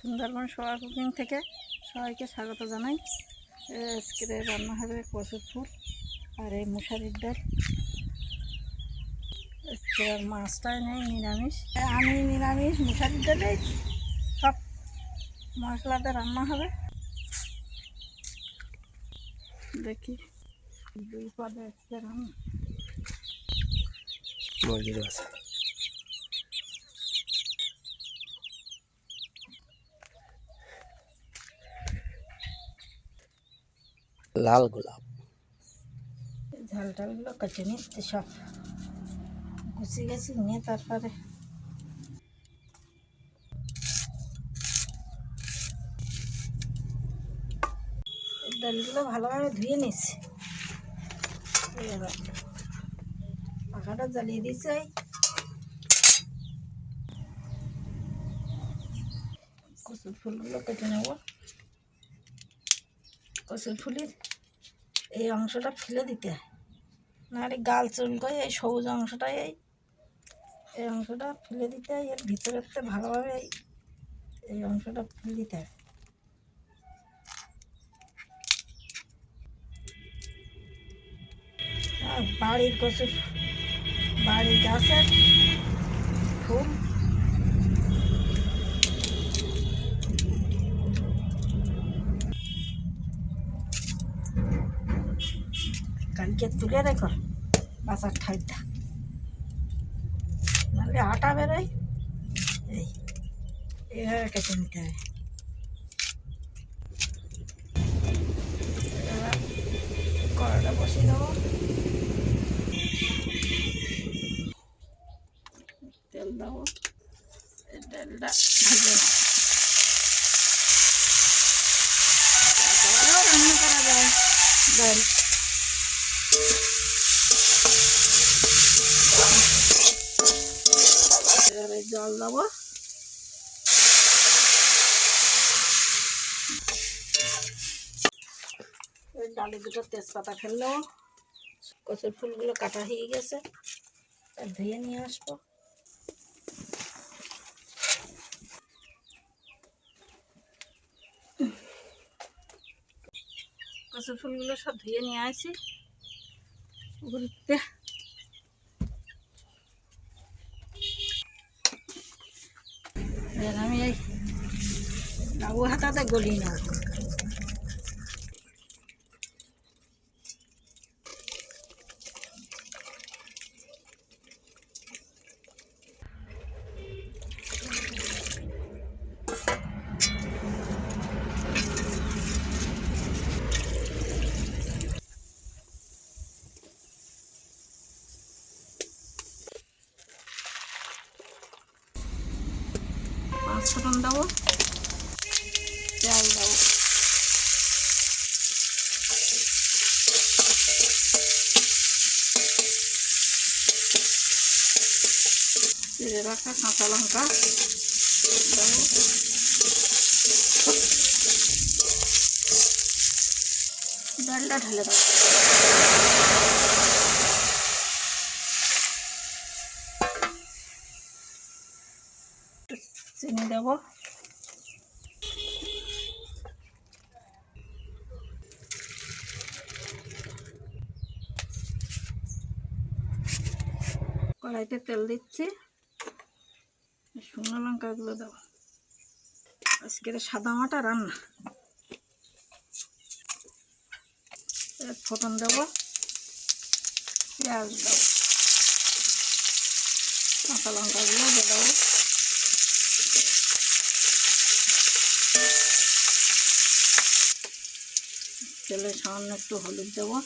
সুন্দরবন সোয়া cooking থেকে সবাইকে স্বাগত জানাই। আজকে রান্না হবে কচুর ফুল আর এই মশারির ডাল। আজকে আর মাছটাই নেই, নিরামিষ। আমি নিরামিষ মশারির ডালে সব মশলাতে রান্না হবে। দেখি। দুই পদে আজকে রান্না। লাল গোলাপ। ঝাল টালগুলো কেটে নিচ্ছে সব গুছিয়ে গেছি, নিয়ে তারপরে ডালগুলো ভালোভাবে ধুয়ে নিচ্ছি পাখাটা জ্বালিয়ে দিচ্ছি কচুর ফুলগুলো কেটে নেব। কচুর ফুলের এই অংশটা ফেলে দিতে হয়। নাহলে গাল চুলকোয় এই সবুজ অংশটাই এই এই অংশটা ফেলে দিতে হয়, এর ভিতরেতে ভালোভাবে এই এই অংশটা ফেলে দিতে হয়। বাড়ির কচুর, বাড়ির গাছের ফুল কালকে তুলে রেখো। বাসার ঠাইটা নাহলে আটা বেরোয়। এই, এইভাবে কেটে নিতে হবে কড়াটা বসিয়ে দেবো। তেল দেবো। ডালটা ভেজে ডাল এবারে জল দেবো। ডালে দুটো তেজপাতা ফেলল কচুর ফুলগুলো কাটা হয়ে গেছে। ধুয়ে নিয়ে আসব। কচুর ফুলগুলো সব ধুয়ে নিয়ে আসি। ঘুরতে এবার আমি এই লাবু হাতাতে গলি না। পাঁচ ফোটন দেবো তেল দেবো চিড়ে রাখা কাঁচা লঙ্কা। ডালটা ঢেলে দেবো। চিনি দেবো। কড়াইতে তেল দিচ্ছি। শুকনো লঙ্কাগুলো দেবো। আজকের সাদা মাটা রান্না। ফোটন দেবো, পেঁয়াজ দেবো, কাঁচা লঙ্কাগুলো দিয়ে দেবো। তেলে সামান্য একটু হলুদ দেবো।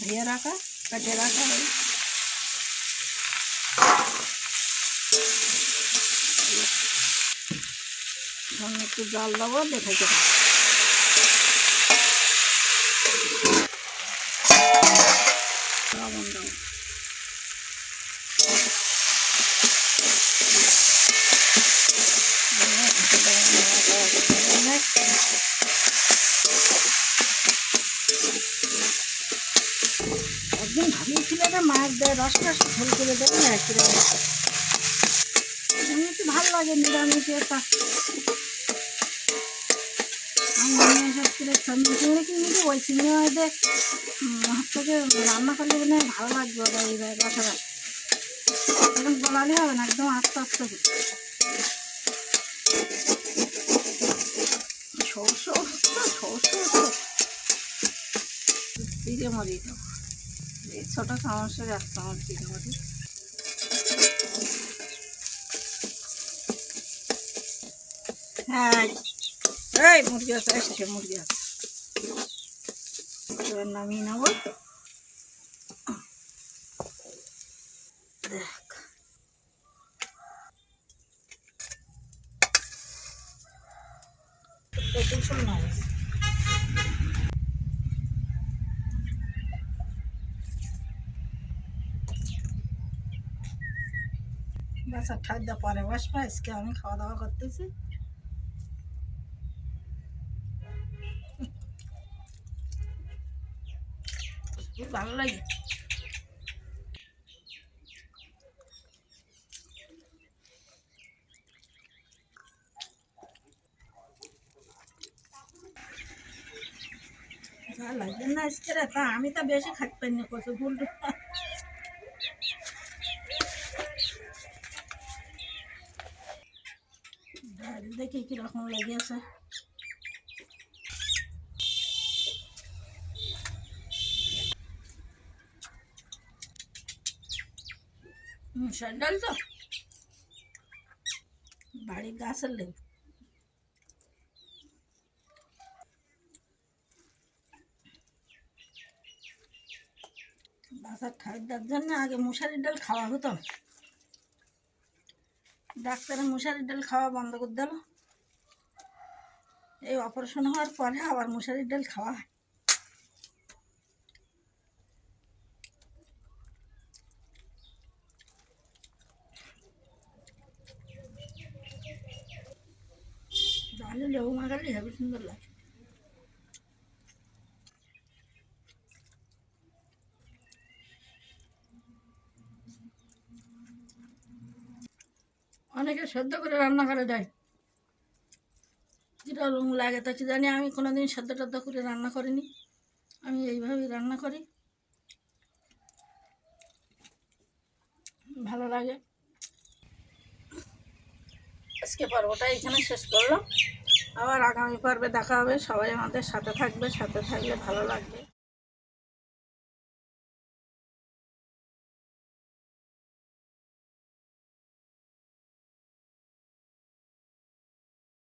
ধুয়ে রাখা, কেটে রাখা ওই সামান্য একটু জল দেবো, দেখে কেটে লবণ দেবো। একদিন ভাবিয়েছিল যে মাছ দেয় রস রস ঝোল করে দেবে না, একটু এমনি লাগে নিরামিষ আমি নিয়ে চিংড়ি কিনেছি ওই চিংড়ি মাছদের থেকে রান্না করলে মনে ভালো লাগবে ওটা এই রসাটা এখন গলালে হবে না একদম আস্তে আস্তে সরষে সরষে জিরে মরিচ দেবো ছোটো চামচের এক চামচ জিরে হ্যাঁ এই, মুরগি আছে এসেছে মুরগি আছে। এবার নামিয়ে নেব। দেখ। প্রচুর মাছ খাদ্য পরে বসবা, আজকে আমি খাওয়া দাওয়া করতেছি। ভালো লাগে। লাগবে না আজকে আমি তো বেশি খাইতে পারি না কত ভুল দেখি কীরকম লেগেছে মুসার ডাল তো। বাড়ির গাছের লেবু। বাসার ঠান্ডার জন্য আগে মশারির ডাল খাওয়া হতো। ডাক্তারে মশারির ডাল খাওয়া বন্ধ করে দিল। এই অপারেশন হওয়ার পরে আবার মশারির ডাল খাওয়া হয়। ডালে লেবু মাখালে হেবি সুন্দর লাগে। অনেকে সেদ্ধ করে রান্না করে দেয়। কীরকম লাগে তা জানি, আমি কোনোদিন সেদ্ধ টেদ্ধ করে রান্না করিনি। আমি এইভাবেই রান্না করি। ভালো লাগে। আজকে পর্বটা এখানে শেষ করলাম। আবার আগামী পর্বে দেখা হবে। সবাই আমাদের সাথে থাকবে সাথে থাকলে ভালো লাগবে।